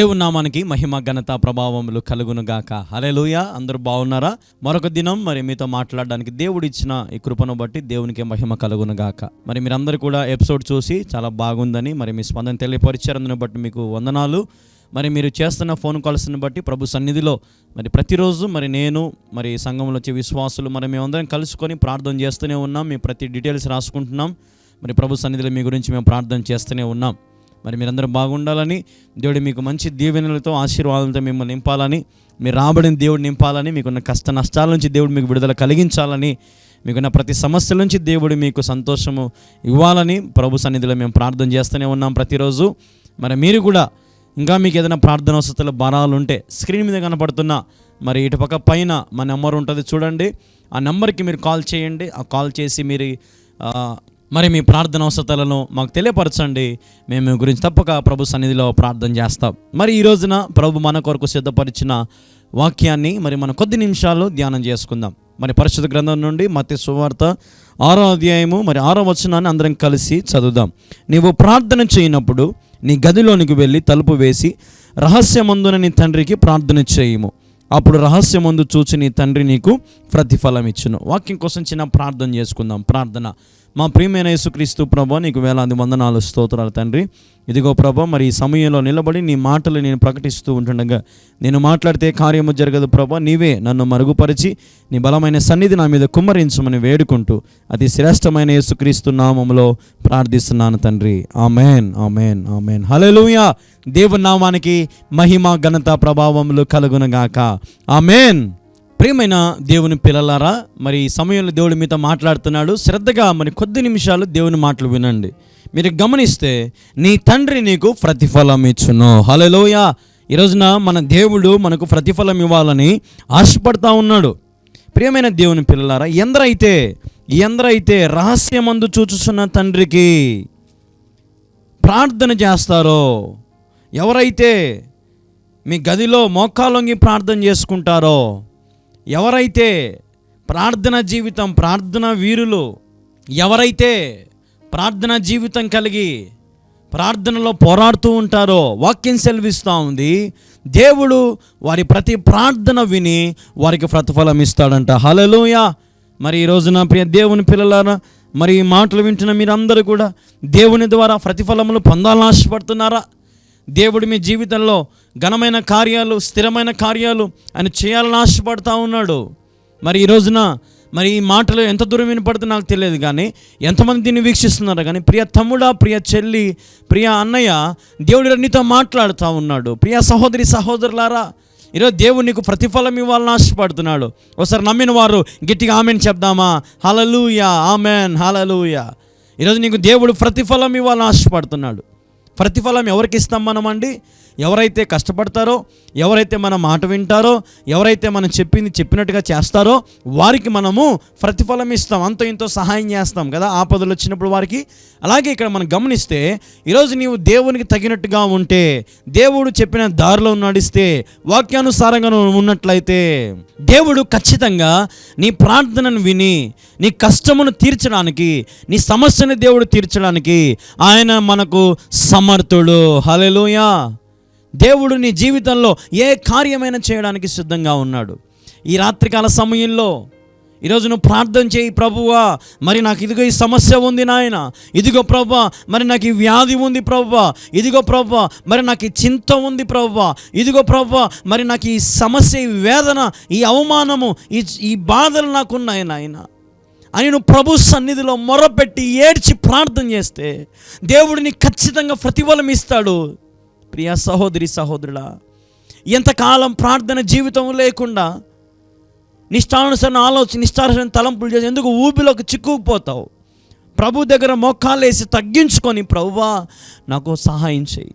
దేవుని నామానికి మహిమ ఘనత ప్రభావములు కలుగునుగాక. హలేలుయ అందరూ బాగున్నారా? మరొక దినం మరి మీతో మాట్లాడడానికి దేవుడు ఇచ్చిన ఈ కృపను బట్టి దేవునికి మహిమ కలుగునుగాక. మరి మీరందరూ కూడా ఎపిసోడ్ చూసి చాలా బాగుందని మరి మీ స్పందన తెలియపరిచారందుని బట్టి మీకు వందనాలు. మరి మీరు చేస్తున్న ఫోన్ కాల్స్ని బట్టి ప్రభు సన్నిధిలో మరి ప్రతిరోజు మరి నేను మరి సంఘంలో వచ్చే విశ్వాసులు మరి మేమందరం కలుసుకొని ప్రార్థన చేస్తూనే ఉన్నాం. మీ ప్రతి డీటెయిల్స్ రాసుకుంటున్నాం. మరి ప్రభు సన్నిధిలో మీ గురించి మేము ప్రార్థన చేస్తూనే ఉన్నాం. మరి మీరందరూ బాగుండాలని దేవుడు మీకు మంచి దీవెనలతో ఆశీర్వాదాలతో మిమ్మల్ని నింపాలని మీరు రాబడిన దేవుడు నింపాలని మీకున్న కష్ట నష్టాల నుంచి దేవుడు మీకు విడుదల కలిగించాలని మీకున్న ప్రతి సమస్యల నుంచి దేవుడు మీకు సంతోషము ఇవ్వాలని ప్రభు సన్నిధిలో మేము ప్రార్థన చేస్తూనే ఉన్నాం ప్రతిరోజు. మరి మీరు కూడా ఇంకా మీకు ఏదైనా ప్రార్థన వసతుల భారాలు ఉంటే స్క్రీన్ మీద కనపడుతున్న మరి ఇటుపక్క పైన మా నెంబర్ ఉంటుంది చూడండి. ఆ నెంబర్కి మీరు కాల్ చేయండి. ఆ కాల్ చేసి మీరు మరి మీ ప్రార్థన అవసరాలను మాకు తెలియపరచండి. మేము మీ గురించి తప్పక ప్రభు సన్నిధిలో ప్రార్థన చేస్తాం. మరి ఈ రోజున ప్రభు మన కొరకు సిద్ధపరిచిన వాక్యాన్ని మరి మన కొద్ది నిమిషాలు ధ్యానం చేసుకుందాం. మరి పరిశుద్ధ గ్రంథం నుండి మత్తి సువార్త ఆరో అధ్యాయము మరి ఆరో వచనాన్ని అందరం కలిసి చదువుదాం. నీవు ప్రార్థన చేయనప్పుడు నీ గదిలోనికి వెళ్ళి తలుపు వేసి రహస్యమందున నీ తండ్రికి ప్రార్థన చేయము. అప్పుడు రహస్యమందు చూచి నీ తండ్రి నీకు ప్రతిఫలం ఇచ్చును వాక్యం కోసం చిన్న ప్రార్థన చేసుకుందాం. ప్రార్థన. మా ప్రియమైన యేసుక్రీస్తు ప్రభ నీకు వేలాది వందనాలు స్తోత్రాలు తండ్రి. ఇదిగో ప్రభ మరి ఈ సమయంలో నిలబడి నీ మాటలు నేను ప్రకటిస్తూ ఉంటుండగా నేను మాట్లాడితే కార్యము జరగదు ప్రభా నీవే నన్ను మరుగుపరిచి నీ బలమైన సన్నిధి నా మీద కుమ్మరించమని వేడుకుంటూ అతి శ్రేష్టమైన యేసుక్రీస్తు నామంలో ప్రార్థిస్తున్నాను తండ్రి. ఆమెన్ ఆమెన్ ఆమెన్. హల్లెలూయా! దేవుని నామానికి మహిమ ఘనత ప్రభావములు కలుగునగాక. ఆమెన్! ప్రియమైన దేవుని పిల్లలారా మరి ఈ సమయంలో దేవుడు మీతో మాట్లాడుతున్నాడు. శ్రద్ధగా మరి కొద్ది నిమిషాలు దేవుని మాటలు వినండి. మీరు గమనిస్తే నీ తండ్రి నీకు ప్రతిఫలం ఇచ్చును. హలోయ ఈ రోజున మన దేవుడు మనకు ప్రతిఫలం ఇవ్వాలని ఆశపడతా ఉన్నాడు. ప్రియమైన దేవుని పిల్లలారా ఎందరైతే ఎందరైతే రహస్యమందు చూచుచున్న తండ్రికి ప్రార్థన చేస్తారో ఎవరైతే మీ గదిలో మోకాలొంగి ప్రార్థన చేసుకుంటారో ఎవరైతే ప్రార్థన జీవితం ప్రార్థన వీరులు ఎవరైతే ప్రార్థన జీవితం కలిగి ప్రార్థనలో పోరాడుతూ ఉంటారో వాక్యం సెలవిస్తూ ఉంది. దేవుడు వారి ప్రతి ప్రార్థన విని వారికి ప్రతిఫలం ఇస్తాడంట. హలలోయ మరి ఈ రోజున ప్రియ దేవుని పిల్లలారా మరి ఈ మాటలు వింటున్న మీరందరూ కూడా దేవుని ద్వారా ప్రతిఫలములు పొందాలని ఆశపడుతున్నారా? దేవుడు మీ జీవితంలో ఘనమైన కార్యాలు స్థిరమైన కార్యాలు ఆయన చేయాలని ఆశపడతా ఉన్నాడు. మరి ఈ రోజున మరి ఈ మాటలు ఎంత దూరం వినపడుతుందో నాకు తెలియదు కానీ ఎంతమంది దీన్ని వీక్షిస్తున్నారు కానీ ప్రియ తమ్ముడా ప్రియ చెల్లి ప్రియ అన్నయ్య దేవుడు నీతో మాట్లాడుతూ ఉన్నాడు. ప్రియ సహోదరి సహోదరులారా ఈరోజు దేవుడు నీకు ప్రతిఫలం ఇవ్వాలని ఆశపడుతున్నాడు. ఒకసారి నమ్మిన వారు గట్టిగా ఆమెన్ చెప్దామా? హలలుయా ఆమెన్ హలలుయా ఈరోజు నీకు దేవుడు ప్రతిఫలం ఇవ్వాలని ఆశపడుతున్నాడు. ప్రతిఫలం ఎవరికి ఇస్తాం మనం అండి ఎవరైతే కష్టపడతారో ఎవరైతే మన మాట వింటారో ఎవరైతే మనం చెప్పింది చెప్పినట్టుగా చేస్తారో వారికి మనము ప్రతిఫలం ఇస్తాం. అంతో ఇంతో సహాయం చేస్తాం కదా ఆపదలు వచ్చినప్పుడు వారికి. అలాగే ఇక్కడ మనం గమనిస్తే ఈరోజు నీవు దేవునికి తగినట్టుగా ఉంటే దేవుడు చెప్పిన దారిలో నడిస్తే వాక్యానుసారంగా నువ్వు ఉన్నట్లయితే దేవుడు ఖచ్చితంగా నీ ప్రార్థనను విని నీ కష్టమును తీర్చడానికి నీ సమస్యను దేవుడు తీర్చడానికి ఆయన మనకు సమర్థుడు. హలెలుయా దేవుడు నీ జీవితంలో ఏ కార్యమైనా చేయడానికి సిద్ధంగా ఉన్నాడు. ఈ రాత్రికాల సమయంలో ఈరోజు నువ్వు ప్రార్థన చేయి ప్రభువా మరి నాకు ఇదిగో ఈ సమస్య ఉంది నాయన. ఇదిగో ప్రభా మరి నాకు ఈ వ్యాధి ఉంది ప్రభువ ఇదిగో ప్రభా మరి నాకు ఈ చింత ఉంది ప్రభువ ఇదిగో ప్రభా మరి నాకు ఈ సమస్య ఈ వేదన ఈ అవమానము ఈ ఈ బాధలు నాకున్నాయి నాయన. అని నువ్వు ప్రభు సన్నిధిలో మొరపెట్టి ఏడ్చి ప్రార్థన చేస్తే దేవుడిని ఖచ్చితంగా ప్రతిఫలం ఇస్తాడు. ప్రియ సహోదరి సహోదరుడా ఎంతకాలం ప్రార్థన జీవితం లేకుండా నిష్టానుసరణ ఆలోచన నిష్టానుసరణ తలంపులు చేసి ఎందుకు ఊపిలోకి చిక్కుకుపోతావు? ప్రభు దగ్గర మోకాలేసి తగ్గించుకొని ప్రభువా నాకు సహాయం చేయి.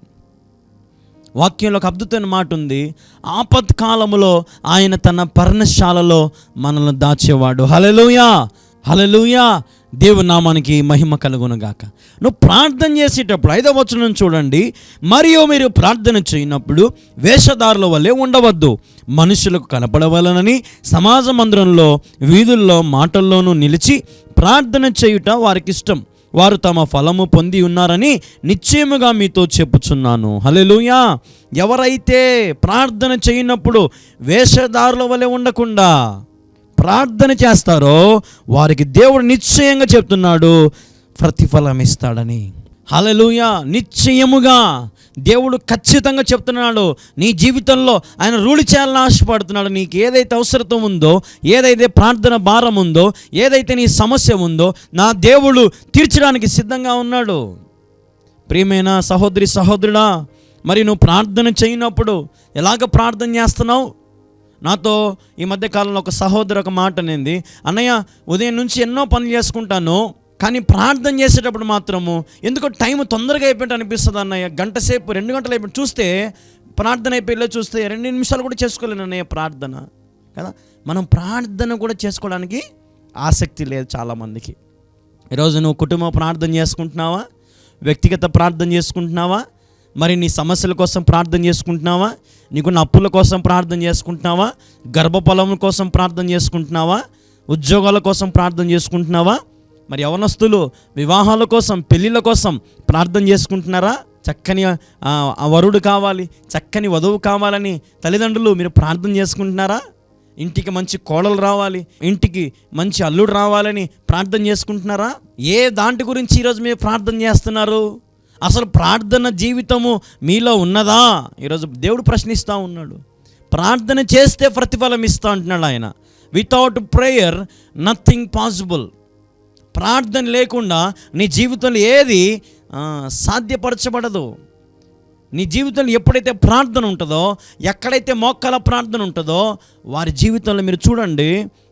వాక్యంలో ఒక అద్భుతమైన మాట ఉంది. ఆపత్కాలములో ఆయన తన పర్ణశాలలో మనల్ని దాచేవాడు. హలలుయా హలలుయా దేవుని నామానికి మహిమ కలుగునుగాక. నువ్వు ప్రార్థన చేసేటప్పుడు ఐదవ వచనం చూడండి. మరియు మీరు ప్రార్థన చేయనప్పుడు వేషధారుల వల్లే ఉండవద్దు. మనుషులకు కనపడవలనని సమాజ మందిరంలో వీధుల్లో మాటల్లోనూ నిలిచి ప్రార్థన చేయుట వారికి ఇష్టం. వారు తమ ఫలము పొంది ఉన్నారని నిశ్చయముగా మీతో చెప్పుచున్నాను. హలెలుయా ఎవరైతే ప్రార్థన చేయనప్పుడు వేషధారుల వలె ఉండకుండా ప్రార్థన చేస్తారో వారికి దేవుడు నిశ్చయంగా చెప్తున్నాడు ప్రతిఫలం ఇస్తాడని హలలుయ నిశ్చయముగా దేవుడు ఖచ్చితంగా చెప్తున్నాడు నీ జీవితంలో ఆయన రూఢి చేయాలని ఆశపడుతున్నాడు నీకు ఏదైతే అవసరత ఉందో ఏదైతే ప్రార్థన భారం ఉందో ఏదైతే నీ సమస్య ఉందో నా దేవుడు తీర్చడానికి సిద్ధంగా ఉన్నాడు. ప్రియమైన సహోదరి సహోదరుడా మరి నువ్వు ప్రార్థన చేయనప్పుడు ఎలాగ ప్రార్థన చేస్తున్నావు? నాతో ఈ మధ్య కాలంలో ఒక సహోదరు ఒక మాట అనేది. అన్నయ్య ఉదయం నుంచి ఎన్నో పనులు చేసుకుంటాను కానీ ప్రార్థన చేసేటప్పుడు మాత్రము ఎందుకో టైం తొందరగా అయిపోయినట్టు అనిపిస్తుంది అన్నయ్య. గంట సేపు రెండు గంటలు అయిపోయి చూస్తే ప్రార్థన అయిపోయి చూస్తే రెండు నిమిషాలు కూడా చేసుకోలేను అన్నయ్య ప్రార్థన. కదా? మనం ప్రార్థన కూడా చేసుకోవడానికి ఆసక్తి లేదు చాలామందికి. ఈరోజు నువ్వు కుటుంబ ప్రార్థన చేసుకుంటున్నావా? వ్యక్తిగత ప్రార్థన చేసుకుంటున్నావా? మరి నీ సమస్యల కోసం ప్రార్థన చేసుకుంటున్నావా? నీకున్న అప్పుల కోసం ప్రార్థన చేసుకుంటున్నావా? గర్భఫలం కోసం ప్రార్థన చేసుకుంటున్నావా? ఉద్యోగాల కోసం ప్రార్థన చేసుకుంటున్నావా? మరి యవనస్తులు వివాహాల కోసం పెళ్ళిళ్ళ కోసం ప్రార్థన చేసుకుంటున్నారా? చక్కని వరుడు కావాలి చక్కని వధువు కావాలని తల్లిదండ్రులు మీరు ప్రార్థన చేసుకుంటున్నారా? ఇంటికి మంచి కోడలు రావాలి ఇంటికి మంచి అల్లుడు రావాలని ప్రార్థన చేసుకుంటున్నారా? ఏ దాంటి గురించి ఈరోజు మీరు ప్రార్థన చేస్తున్నారు? అసలు ప్రార్థన జీవితము మీలో ఉన్నదా? ఈరోజు దేవుడు ప్రశ్నిస్తూ ఉన్నాడు. ప్రార్థన చేస్తే ప్రతిఫలం ఇస్తా అంటున్నాడు ఆయన. వితౌట్ ప్రేయర్ నథింగ్ పాసిబుల్ ప్రార్థన లేకుండా నీ జీవితంలో ఏది సాధ్యపరచబడదు. నీ జీవితంలో ఎప్పుడైతే ప్రార్థన ఉంటుందో ఎక్కడైతే మోక్కల ప్రార్థన ఉంటుందో వారి జీవితంలో మీరు చూడండి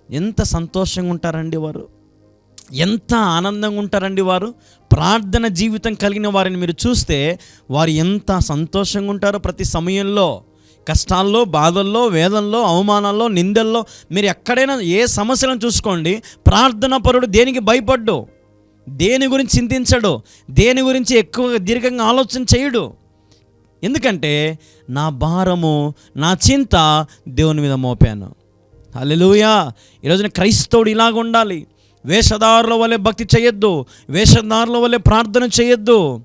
ఎంత సంతోషంగా ఉంటారండి వారు. ఎంత ఆనందంగా ఉంటారండి వారు? ప్రార్థన జీవితం కలిగిన వారిని మీరు చూస్తే వారు ఎంత సంతోషంగా ఉంటారో ప్రతి సమయంలో. కష్టాల్లో బాధల్లో వేదనలో అవమానాల్లో నిందల్లో మీరు ఎక్కడైనా ఏ సమస్యలను చూసుకోండి ప్రార్థన పరుడు దేనికి భయపడ్డు? దేని గురించి చింతించడు? దేని గురించి ఎక్కువ దీర్ఘంగా ఆలోచన చేయడు? ఎందుకంటే నా భారము నా చింత దేవుని మీద మోపాను. అల్లెలుయా ఈరోజున క్రైస్తవుడు ఇలాగ ఉండాలి. వేషధారుల వలె భక్తి చేయొద్దు వేషధారుల వలె ప్రార్థన చేయొద్దు.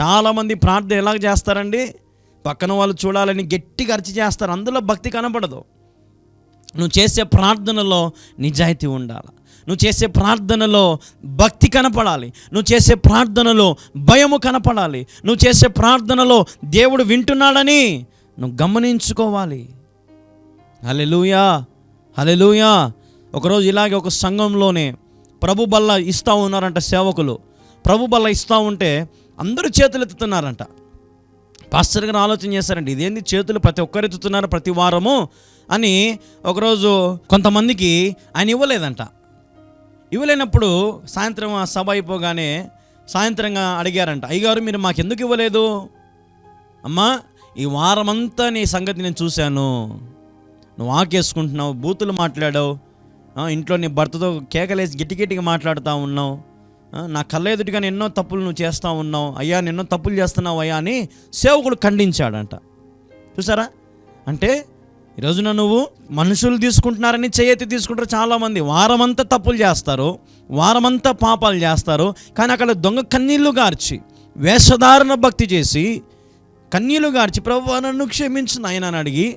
చాలామంది ప్రార్థన ఎలాగ చేస్తారండి? పక్కన వాళ్ళు చూడాలని గట్టిగా అరిచి చేస్తారు అందులో భక్తి కనపడదు నువ్వు చేసే ప్రార్థనలో నిజాయితీ ఉండాలి. నువ్వు చేసే ప్రార్థనలో భక్తి కనపడాలి. నువ్వు చేసే ప్రార్థనలో భయము కనపడాలి. నువ్వు చేసే ప్రార్థనలో దేవుడు వింటున్నాడని నువ్వు గమనించుకోవాలి. హలెలుయా హలెలుయా ఒకరోజు ఇలాగే ఒక సంఘంలోనే ప్రభు బల్ల ఇస్తూ ఉన్నారంట సేవకులు. ప్రభు బల్ల ఇస్తూ ఉంటే అందరూ చేతులు ఎత్తుతున్నారంట. పాస్టర్ గారు ఆలోచన చేశారండి ఇదేంది చేతులు ప్రతి ఒక్కరు ఎత్తుతున్నారు ప్రతి వారము? అని ఒకరోజు కొంతమందికి ఆయన ఇవ్వలేదంట. ఇవ్వలేనప్పుడు సాయంత్రం ఆ సభ అయిపోగానే సాయంత్రంగా అడిగారంట అయ్యగారు మీరు మాకు ఎందుకు ఇవ్వలేదు? అమ్మా ఈ వారమంతా నీ సంగతి నేను చూశాను. నువ్వు ఆకేసుకుంటున్నావు బూతులు మాట్లాడావు ఇంట్లో నీ భర్తతో కేకలేసి గిట్టి గిట్టిగా మాట్లాడుతూ ఉన్నావు. నా కళ్ళ ఎదుటిగా ఎన్నో తప్పులు నువ్వు చేస్తూ ఉన్నావు. అయ్యా ఎన్నో తప్పులు చేస్తున్నావు అయ్యా అని సేవకుడు ఖండించాడంట. చూసారా? అంటే ఈరోజున నువ్వు మనుషులు తీసుకుంటున్నారని చేయతి తీసుకుంటారు చాలామంది. వారమంతా తప్పులు చేస్తారు. వారమంతా పాపాలు చేస్తారు. కానీ అక్కడ దొంగ కన్నీళ్ళు గార్చి వేషధారణ భక్తి చేసి కన్నీళ్ళు గార్చి ప్రభు నన్ను క్షమించిన ఆయన అని అడిగి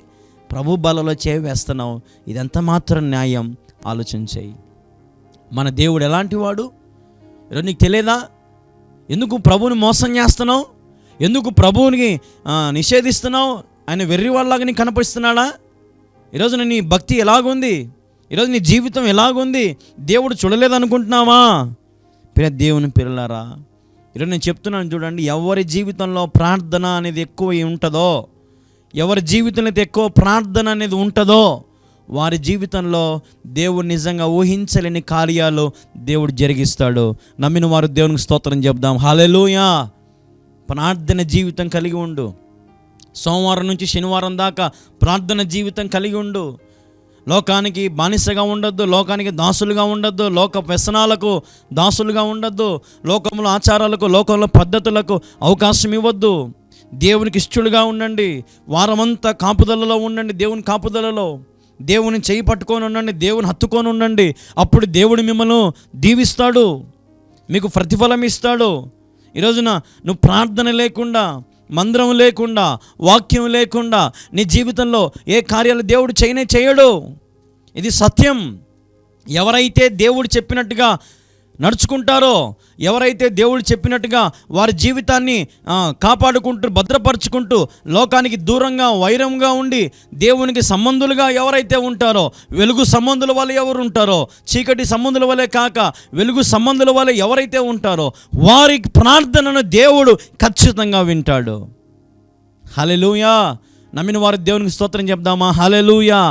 ప్రభు బలలో చేవేస్తున్నావు వేస్తున్నావు. ఇదంతా మాత్రం న్యాయం. ఆలోచించేయి. మన దేవుడు ఎలాంటి వాడు? ఈరోజు నీకు తెలియదా? ఎందుకు ప్రభువుని మోసం చేస్తున్నావు? ఎందుకు ప్రభువుని నిషేధిస్తున్నావు? ఆయన వెర్రి వాళ్ళలాగా నీకు కనపరుస్తున్నాడా? ఈరోజు నీ భక్తి ఎలాగుంది? ఈరోజు నీ జీవితం ఎలాగుంది? దేవుడు చూడలేదనుకుంటున్నావా? పిల్ల దేవుని పిల్లలారా ఈరోజు నేను చెప్తున్నాను చూడండి ఎవరి జీవితంలో ప్రార్థన అనేది ఎక్కువ ఉంటుందో ఎవరి జీవితంలో అయితే ఎక్కువ ప్రార్థన అనేది ఉంటుందో వారి జీవితంలో దేవుడు నిజంగా ఊహించలేని కార్యాలు దేవుడు జరిగిస్తాడు. నమ్మిన వారు దేవునికి స్తోత్రం చెప్దాం హాలెలూయా ప్రార్థన జీవితం కలిగి ఉండు. సోమవారం నుంచి శనివారం దాకా ప్రార్థన జీవితం కలిగి ఉండు. లోకానికి బానిసగా ఉండొద్దు లోకానికి దాసులుగా ఉండొద్దు లోక వ్యసనాలకు దాసులుగా ఉండొద్దు లోకంలో ఆచారాలకు లోకంలో పద్ధతులకు అవకాశం ఇవ్వద్దు. దేవునికి ఇష్టలుగా ఉండండి. వారమంతా కాపుదలలో ఉండండి దేవుని కాపుదలలో. దేవుని చేయి పట్టుకొని ఉండండి దేవుని హత్తుకొని ఉండండి. అప్పుడు దేవుడు మిమ్మల్ని దీవిస్తాడు మీకు ప్రతిఫలం ఇస్తాడు. ఈరోజున నువ్వు ప్రార్థన లేకుండా మందిరం లేకుండా వాక్యం లేకుండా నీ జీవితంలో ఏ కార్యాలు దేవుడు చేయనే చేయడు. ఇది సత్యం. ఎవరైతే దేవుడు చెప్పినట్టుగా నడుచుకుంటారో? ఎవరైతే దేవుడు చెప్పినట్టుగా వారి జీవితాన్ని కాపాడుకుంటూ భద్రపరుచుకుంటూ లోకానికి దూరంగా వైరంగా ఉండి దేవునికి సంబంధులుగా ఎవరైతే ఉంటారో వెలుగు సంబంధుల వల్ల ఎవరు ఉంటారో చీకటి సంబంధుల వల్లే కాక వెలుగు సంబంధుల వల్ల ఎవరైతే ఉంటారో వారి ప్రార్థనను దేవుడు ఖచ్చితంగా వింటాడు. హలెలుయా నమ్మిన వారి దేవునికి స్తోత్రం చెప్దామా? హలెలుయా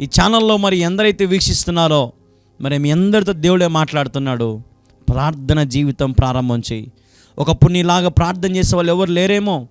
ఈ ఛానల్లో మరి ఎందరైతే వీక్షిస్తున్నారో మరి మీ అందరితో దేవుడే మాట్లాడుతున్నాడు. ప్రార్థన జీవితం ప్రారంభం చేయి. ఒకప్పుడు నీలాగా ప్రార్థన చేసే వాళ్ళు ఎవరు లేరేమో?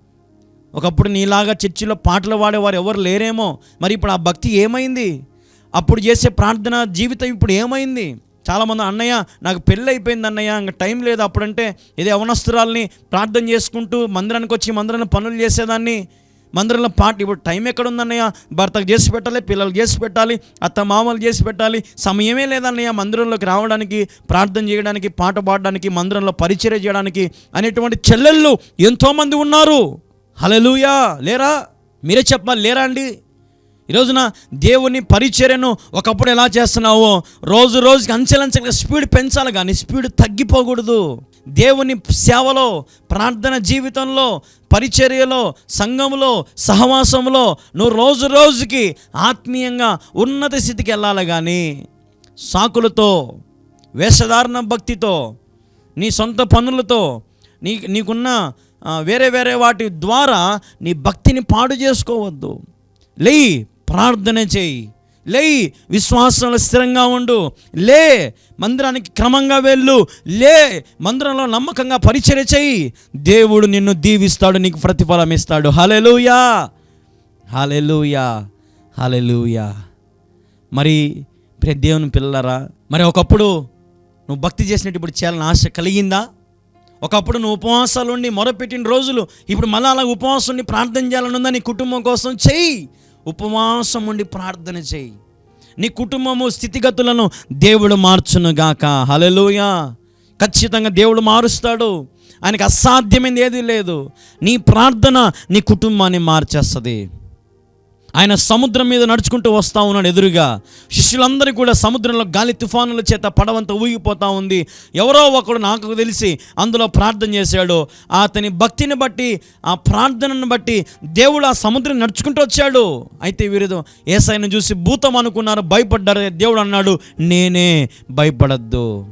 ఒకప్పుడు నీలాగా చర్చిలో పాటలు పాడేవారు ఎవరు లేరేమో? మరి ఇప్పుడు ఆ భక్తి ఏమైంది? అప్పుడు చేసే ప్రార్థన జీవితం ఇప్పుడు ఏమైంది? చాలామంది అన్నయ్య నాకు పెళ్ళి అయిపోయింది అన్నయ్య ఇంకా టైం లేదు. అప్పుడంటే ఏదో అవనస్తురాల్ని ప్రార్థన చేసుకుంటూ మందిరానికి వచ్చి మందిరాన్ని పనులు చేసేదాన్ని. మందిరంలో పాట ఇప్పుడు టైం ఎక్కడ ఉందన్నయ్య భర్తకు చేసి పెట్టాలి పిల్లలు చేసి పెట్టాలి అత్త మామలు చేసి పెట్టాలి. సమయమే లేదన్నయ్య మందిరంలోకి రావడానికి ప్రార్థన చేయడానికి పాట పాడడానికి మందిరంలో పరిచర్య చేయడానికి అనేటువంటి చెల్లెళ్ళు ఎంతోమంది ఉన్నారు. హలలుయా లేరా? మీరే చెప్పాలి లేరా అండి? ఈ రోజున దేవుని పరిచర్యను ఒకప్పుడు ఎలా చేస్తున్నావో రోజు రోజుకి అంచెలంచెలుగా స్పీడ్ పెంచాలి కానీ స్పీడ్ తగ్గిపోకూడదు. దేవుని సేవలో ప్రార్థన జీవితంలో పరిచర్యలో సంఘములో సహవాసంలో నువ్వు రోజు రోజుకి ఆత్మీయంగా ఉన్నత స్థితికి వెళ్ళాలి కానీ సాకులతో వేషధారణ భక్తితో నీ సొంత పనులతో నీ నీకున్న వేరే వేరే వాటి ద్వారా నీ భక్తిని పాడు చేసుకోవద్దు. లేయి ప్రార్థన చేయి. లేయి విశ్వాసంలో స్థిరంగా ఉండు. లే మందిరానికి క్రమంగా వెళ్ళు. లే మందిరంలో నమ్మకంగా పరిచర్య చేయి. దేవుడు నిన్ను దీవిస్తాడు నీకు ప్రతిఫలం ఇస్తాడు. హలెలుయా హలెలుయా హలెలుయా మరి ప్రే దేవుని పిల్లరా మరి ఒకప్పుడు నువ్వు భక్తి చేసినట్టు ఇప్పుడు చేయాలని ఆశ కలిగిందా? ఒకప్పుడు నువ్వు ఉపవాసాలు ఉండి మొరపెట్టిన రోజులు ఇప్పుడు మళ్ళీ అలా ఉపవాసం ఉండి ప్రార్థన చేయాలని ఉందా నీ కుటుంబం కోసం? చెయ్యి. ఉపవాసం ఉండి ప్రార్థన చెయ్యి నీ కుటుంబము స్థితిగతులను దేవుడు మార్చునుగాక. హలలోయ ఖచ్చితంగా దేవుడు మారుస్తాడు. ఆయనకు అసాధ్యమైనది ఏదీ లేదు. నీ ప్రార్థన నీ కుటుంబాన్ని మార్చేస్తుంది. ఆయన సముద్రం మీద నడుచుకుంటూ వస్తూ ఉన్నాడు ఎదురుగా. శిష్యులందరూ కూడా సముద్రంలో గాలి తుఫానుల చేత పడవంతా ఊగిపోతూ ఉంది. ఎవరో ఒకడు నాకు తెలిసి అందులో ప్రార్థన చేశాడు. అతని భక్తిని బట్టి ఆ ప్రార్థనను బట్టి దేవుడు ఆ సముద్రం నడుచుకుంటూ వచ్చాడు. అయితే వీరు ఏసైను చూసి భూతం అనుకున్నారు. భయపడ్డారు. దేవుడు అన్నాడు నేనే భయపడద్దు.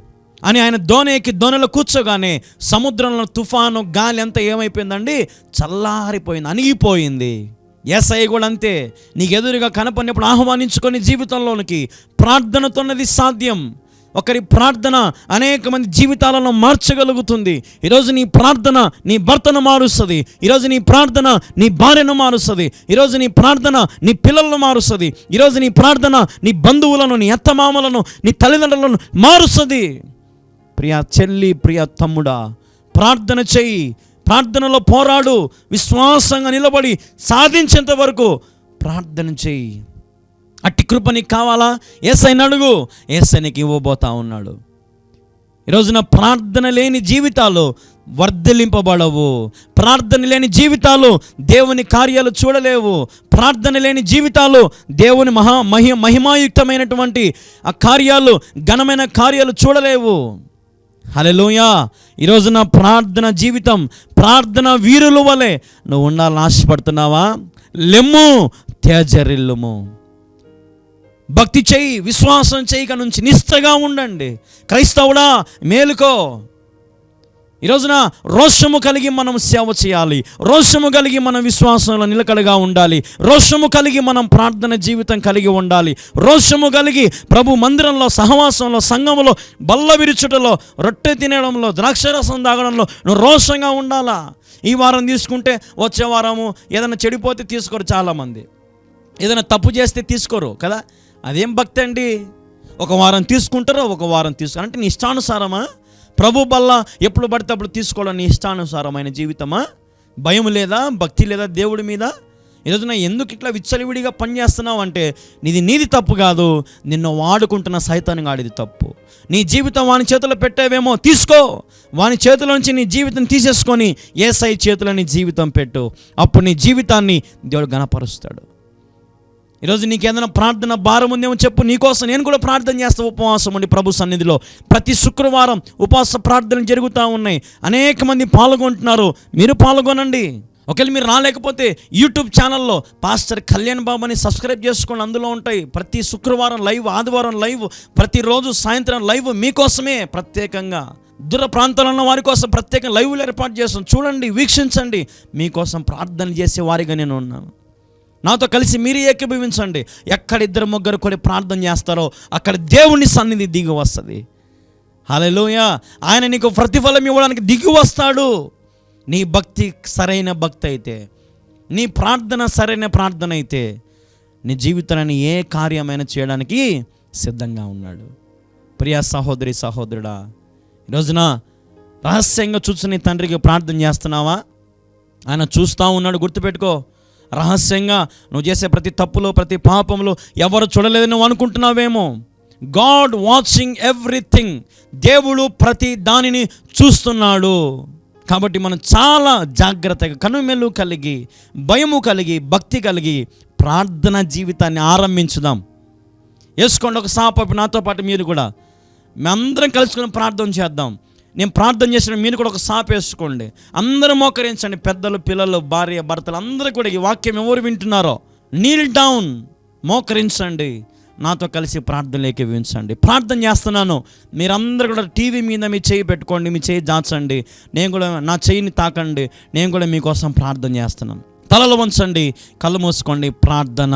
అని ఆయన దోణి ఎక్కి దోణిలో కూర్చోగానే సముద్రంలో తుఫాను గాలి అంతా ఏమైపోయిందండి? చల్లారిపోయింది అణిగిపోయింది. ఎస్ఐ కూడా అంతే నీకు ఎదురుగా కనపడినప్పుడు ఆహ్వానించుకొని జీవితంలోనికి ప్రార్థనతోన్నది సాధ్యం. ఒకరి ప్రార్థన అనేక మంది జీవితాలను మార్చగలుగుతుంది. ఈరోజు నీ ప్రార్థన నీ భర్తను మారుస్తుంది. ఈరోజు నీ ప్రార్థన నీ భార్యను మారుస్తుంది. ఈరోజు నీ ప్రార్థన నీ పిల్లలను మారుస్తుంది. ఈరోజు నీ ప్రార్థన నీ బంధువులను నీ అత్తమామలను నీ తల్లిదండ్రులను మారుస్తుంది. ప్రియ చెల్లి ప్రియ తమ్ముడా ప్రార్థన చెయ్యి. ప్రార్థనలో పోరాడు విశ్వాసంగా నిలబడి సాధించేంత వరకు ప్రార్థన చెయ్యి అట్టి కృప నీకు కావాలా? ఏసైని అడుగు. ఏసైనికి ఇవ్వబోతా ఉన్నాడు. ఈరోజున ప్రార్థన లేని జీవితాలు వర్ధలింపబడవు ప్రార్థన లేని జీవితాలు దేవుని కార్యాలు చూడలేవు. ప్రార్థన లేని జీవితాలు దేవుని మహా మహి మహిమాయుక్తమైనటువంటి ఆ కార్యాలు ఘనమైన కార్యాలు చూడలేవు. హలెలూయా ఈరోజు నా ప్రార్థన జీవితం ప్రార్థన వీరుల వలె. నువ్వు ఉండాలని ఆశపడుతున్నావా? లెమ్ము తేజరిల్లుము. భక్తి చేయి విశ్వాసం చేయక నుంచి. నిష్టగా ఉండండి. క్రైస్తవుడా మేలుకో. ఈ రోజున రోషము కలిగి మనం సేవ చేయాలి. రోషము కలిగి మనం విశ్వాసంలో నిలకడగా ఉండాలి. రోషము కలిగి మనం ప్రార్థన జీవితం కలిగి ఉండాలి. రోషము కలిగి ప్రభు మందిరంలో సహవాసంలో సంఘములో బల్ల విరుచుటలో రొట్టె తినడంలో ద్రాక్షరసం తాగడంలో నువ్వు రోషంగా ఉండాలా? ఈ వారం తీసుకుంటే వచ్చే వారము ఏదైనా చెడిపోతే తీసుకోరు చాలామంది. ఏదైనా తప్పు చేస్తే తీసుకోరు కదా? అదేం భక్తి అండి? ఒక వారం తీసుకుంటారో? ఒక వారం తీసుకు అంటే నీ ఇష్టానుసారమా? ప్రభు బల్ల ఎప్పుడు పడితే అప్పుడు తీసుకోవడం నీ ఇష్టానుసారమైన జీవితమా? భయం లేదా? భక్తి లేదా? దేవుడి మీద? ఈరోజు నా ఎందుకు ఇట్లా విచ్చలివిడిగా పనిచేస్తున్నావు అంటే నీది నీది తప్పు కాదు. నిన్ను వాడుకుంటున్న సైతాన్ని ఆడిది తప్పు. నీ జీవితం వాని చేతిలో పెట్టేవేమో తీసుకో. వాని చేతిలోంచి నీ జీవితం తీసేసుకొని ఏ సై చేతిలో నీ జీవితం పెట్టు. అప్పుడు నీ జీవితాన్ని దేవుడు గణపరుస్తాడు ఈరోజు నీకు ఏదైనా ప్రార్థన భారం ఉందేమో చెప్పు. నీకోసం నేను కూడా ప్రార్థన చేస్తా. ఉపవాసం ఉండి ప్రభు సన్నిధిలో ప్రతి శుక్రవారం ఉపవాస ప్రార్థనలు జరుగుతూ ఉన్నాయి. అనేక మంది పాల్గొంటున్నారు. మీరు పాల్గొనండి. ఒకవేళ మీరు రాలేకపోతే యూట్యూబ్ ఛానల్లో పాస్టర్ కళ్యాణ్ బాబు అని సబ్స్క్రైబ్ చేసుకోండి. అందులో ఉంటాయి ప్రతి శుక్రవారం లైవ్ ఆదివారం లైవ్ ప్రతిరోజు సాయంత్రం లైవ్ మీకోసమే ప్రత్యేకంగా. దూర ప్రాంతాల్లో ఉన్న వారి కోసం ప్రత్యేకంగా లైవ్లు ఏర్పాటు చేస్తాం. చూడండి వీక్షించండి. మీకోసం ప్రార్థన చేసే వారిగా నేను ఉన్నాను. నాతో కలిసి మీరు ఏకీభవించండి. ఎక్కడ ఇద్దరు ముగ్గురు కూడా ప్రార్థన చేస్తారో అక్కడ దేవుని సన్నిధి దిగి వస్తుంది. హలోయ ఆయన నీకు ప్రతిఫలం ఇవ్వడానికి దిగి వస్తాడు. నీ భక్తి సరైన భక్తి అయితే నీ ప్రార్థన సరైన ప్రార్థన అయితే నీ జీవితాన్ని ఏ కార్యమైనా చేయడానికి సిద్ధంగా ఉన్నాడు. ప్రియా సహోదరి సహోదరుడా ఈ రహస్యంగా చూసి నీ తండ్రికి ప్రార్థన చేస్తున్నావా? ఆయన చూస్తూ ఉన్నాడు గుర్తుపెట్టుకో. రహస్యంగా నువ్వు చేసే ప్రతి తప్పులో ప్రతి పాపంలో ఎవరు చూడలేదని నువ్వు అనుకుంటున్నావేమో? గాడ్ వాచింగ్ ఎవ్రీథింగ్ దేవుడు ప్రతి దానిని చూస్తున్నాడు. కాబట్టి మనం చాలా జాగ్రత్తగా కనుమెలు కలిగి భయము కలిగి భక్తి కలిగి ప్రార్థన జీవితాన్ని ఆరంభించుదాం. వేసుకోండి ఒక సాపపు నాతో పాటు మీరు కూడా. మేమందరం కలుసుకుని ప్రార్థన చేద్దాం. నేను ప్రార్థన చేసిన మీరు కూడా ఒక సాపేసుకోండి అందరూ మోకరించండి. పెద్దలు పిల్లలు భార్య భర్తలు అందరూ కూడా ఈ వాక్యం ఎవరు వింటున్నారో నీల్ డౌన్ మోకరించండి. నాతో కలిసి ప్రార్థనలోకి వించండి. ప్రార్థన చేస్తున్నాను. మీరందరూ కూడా టీవీ మీద మీ చేయి పెట్టుకోండి మీ చేయి దాచండి. నేను కూడా నా చేయిని తాకండి. నేను కూడా మీకోసం ప్రార్థన చేస్తున్నాను. తలలు వంచండి. కళ్ళు మూసుకోండి. ప్రార్థన.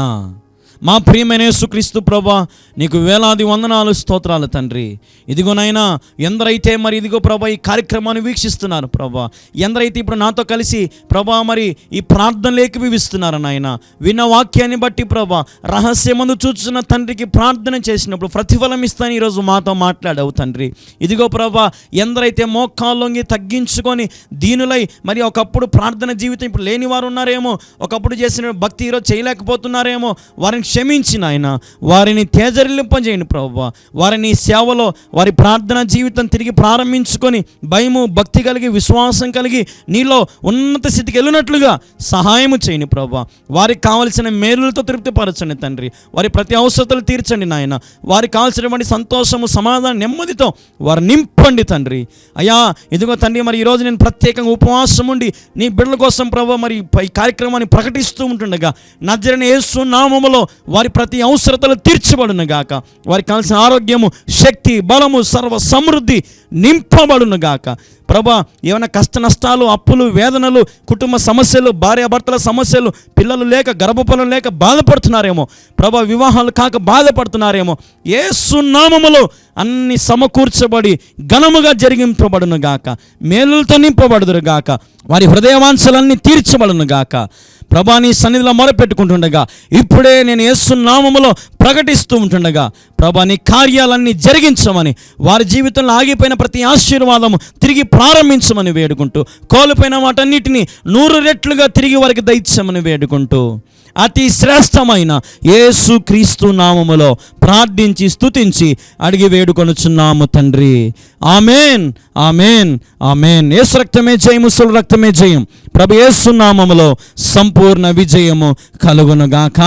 మా ప్రియమైన యేసుక్రీస్తు ప్రభా నీకు వేలాది వందనాలు స్తోత్రాలు తండ్రి. ఇదిగోనైనా ఎందరైతే మరి ఇదిగో ప్రభా ఈ కార్యక్రమాన్ని వీక్షిస్తున్నారు ప్రభా ఎందరైతే ఇప్పుడు నాతో కలిసి ప్రభా మరి ఈ ప్రార్థనలేకి వివిస్తున్నారు నాయన విన్న వాక్యాన్ని బట్టి ప్రభా రహస్యమందు చూస్తున్న తండ్రికి ప్రార్థన చేసినప్పుడు ప్రతిఫలం ఇస్తాను ఈరోజు మాతో మాట్లాడావు తండ్రి. ఇదిగో ప్రభా ఎందరైతే మోకాల్లోంగి తగ్గించుకొని దీనులై మరి ఒకప్పుడు ప్రార్థన జీవితం ఇప్పుడు లేని వారు ఉన్నారేమో ఒకప్పుడు చేసిన భక్తి ఈరోజు చేయలేకపోతున్నారేమో వారిని క్షమించి నాయన వారిని తేజరిలింపజేయండి ప్రభా వారిని సేవలో వారి ప్రార్థన జీవితం తిరిగి ప్రారంభించుకొని భయము భక్తి కలిగి విశ్వాసం కలిగి నీలో ఉన్నత స్థితికి వెళ్ళినట్లుగా సహాయము చేయండి ప్రభా వారికి కావలసిన మేలులతో తృప్తిపరచండి తండ్రి. వారి ప్రతి అవసరతలు తీర్చండి నాయన. వారికి కావాల్సినటువంటి సంతోషము సమాధానం నెమ్మదితో వారు నింపండి తండ్రి. అయ్యా ఇదిగో తండ్రి మరి ఈరోజు నేను ప్రత్యేకంగా ఉపవాసం ఉండి నీ బిడ్డల కోసం ప్రభు మరి ఈ కార్యక్రమాన్ని ప్రకటిస్తూ ఉంటుండగా నజరని యేసు నామములో వారి ప్రతి అవసరతలు తీర్చబడును గాక. వారికి కావాల్సిన ఆరోగ్యము శక్తి బలము సర్వ సమృద్ధి నింపబడును గాక. ప్రభా ఏమైనా కష్ట నష్టాలు అప్పులు వేదనలు కుటుంబ సమస్యలు భార్యాభర్తల సమస్యలు పిల్లలు లేక గర్భఫలం లేక బాధపడుతున్నారేమో. ప్రభా వివాహాలు కాక బాధపడుతున్నారేమో. ఏ సున్నామములో అన్ని సమకూర్చబడి ఘనముగా జరిగింపబడును గాక. మేలులతో నింపబడుదురు గాక. వారి హృదయవాంఛలన్నీ తీర్చబడును గాక. ప్రభా నీ సన్నిధిలో మొరపెట్టుకుంటుండగా ఇప్పుడే నేను యేసునామములో ప్రకటిస్తూ ఉంటుండగా ప్రభా నీ కార్యాలన్నీ జరిగించమని వారి జీవితంలో ఆగిపోయిన ప్రతి ఆశీర్వాదము తిరిగి ప్రారంభించమని వేడుకుంటూ కోల్పోయిన వాటన్నిటిని నూరు రెట్లుగా తిరిగి వారికి దయచమని వేడుకుంటూ అతి శ్రేష్టమైన యేసు క్రీస్తు నామములో ప్రార్థించి స్తుతించి అడిగి వేడుకొనుచున్నాము తండ్రి. ఆమెన్ ఆమెన్ ఆమెన్. యేసు రక్తమే జయం ముసలు రక్తమే జయం. ప్రభు నామములో సంపూర్ణ విజయము కలుగునుగాక.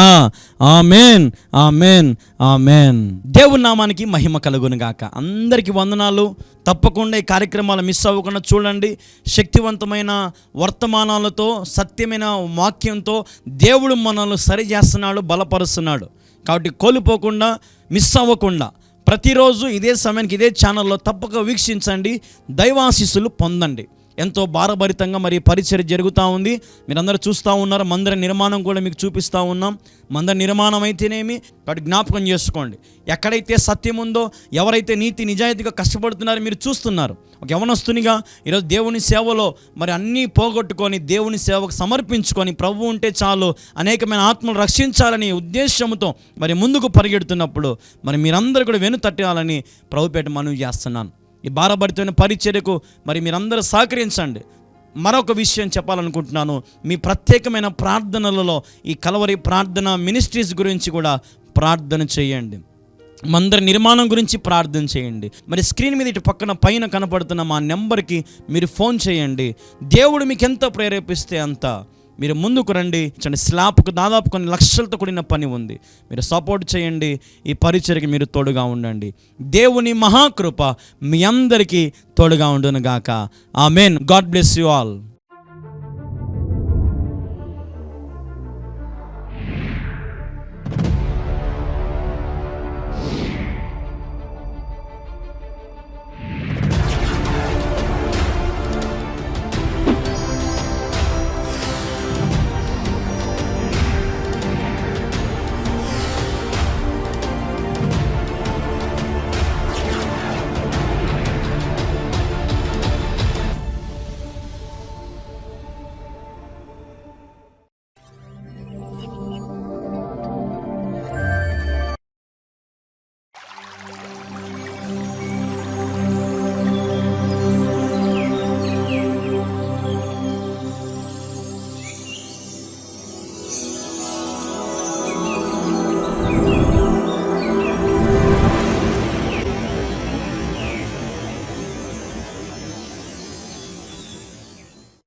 ఆమెన్ ఆమెన్ ఆమెన్. దేవుని నామానికి మహిమ కలుగునుగాక. అందరికీ వందనాలు. తప్పకుండా ఈ కార్యక్రమాలు మిస్ అవ్వకుండా చూడండి. శక్తివంతమైన వర్తమానాలతో సత్యమైన వాక్యంతో దేవుడు మనల్ని సరి చేస్తున్నాడు బలపరుస్తున్నాడు. కాబట్టి కోల్పోకుండా మిస్ అవ్వకుండా ప్రతిరోజు ఇదే సమయానికి ఇదే ఛానల్లో తప్పక వీక్షించండి. దైవాశీస్సులు పొందండి. ఎంతో భారభరితంగా మరి పరిచయం జరుగుతూ ఉంది. మీరందరూ చూస్తూ ఉన్నారు మందిర నిర్మాణం కూడా మీకు చూపిస్తూ ఉన్నాం. మందిర నిర్మాణం అయితేనేమి? వాటి జ్ఞాపకం చేసుకోండి. ఎక్కడైతే సత్యం ఉందో ఎవరైతే నీతి నిజాయితీగా కష్టపడుతున్నారో మీరు చూస్తున్నారు. ఒక యవనస్తునిగా ఈరోజు దేవుని సేవలో మరి అన్నీ పోగొట్టుకొని దేవుని సేవకు సమర్పించుకొని ప్రభు ఉంటే చాలు అనేకమైన ఆత్మలు రక్షించాలని ఉద్దేశంతో మరి ముందుకు పరిగెడుతున్నప్పుడు మరి మీరందరూ కూడా వెను తట్టాలని ప్రభుపేట మనవి చేస్తున్నాను. ఈ భారభరితమైన పరిచర్యకు మరి మీరందరూ సహకరించండి. మరొక విషయం చెప్పాలనుకుంటున్నాను. మీ ప్రత్యేకమైన ప్రార్థనలలో ఈ కలవరి ప్రార్థన మినిస్ట్రీస్ గురించి కూడా ప్రార్థన చేయండి. మందిర నిర్మాణం గురించి ప్రార్థన చేయండి. మరి స్క్రీన్ మీద ఇటు పక్కన పైన కనపడుతున్న మా నెంబర్కి మీరు ఫోన్ చేయండి. దేవుడు మీకు ఎంత ప్రేరేపిస్తే అంత. మీరు ముందుకు రండి. చూడండి స్లాబ్కు దాదాపు కొన్ని లక్షలతో కూడిన పని ఉంది. మీరు సపోర్ట్ చేయండి. ఈ పరిచయకి మీరు తోడుగా ఉండండి. దేవుని మహాకృప మీ అందరికీ తోడుగా ఉండును గాక amen. God bless you all.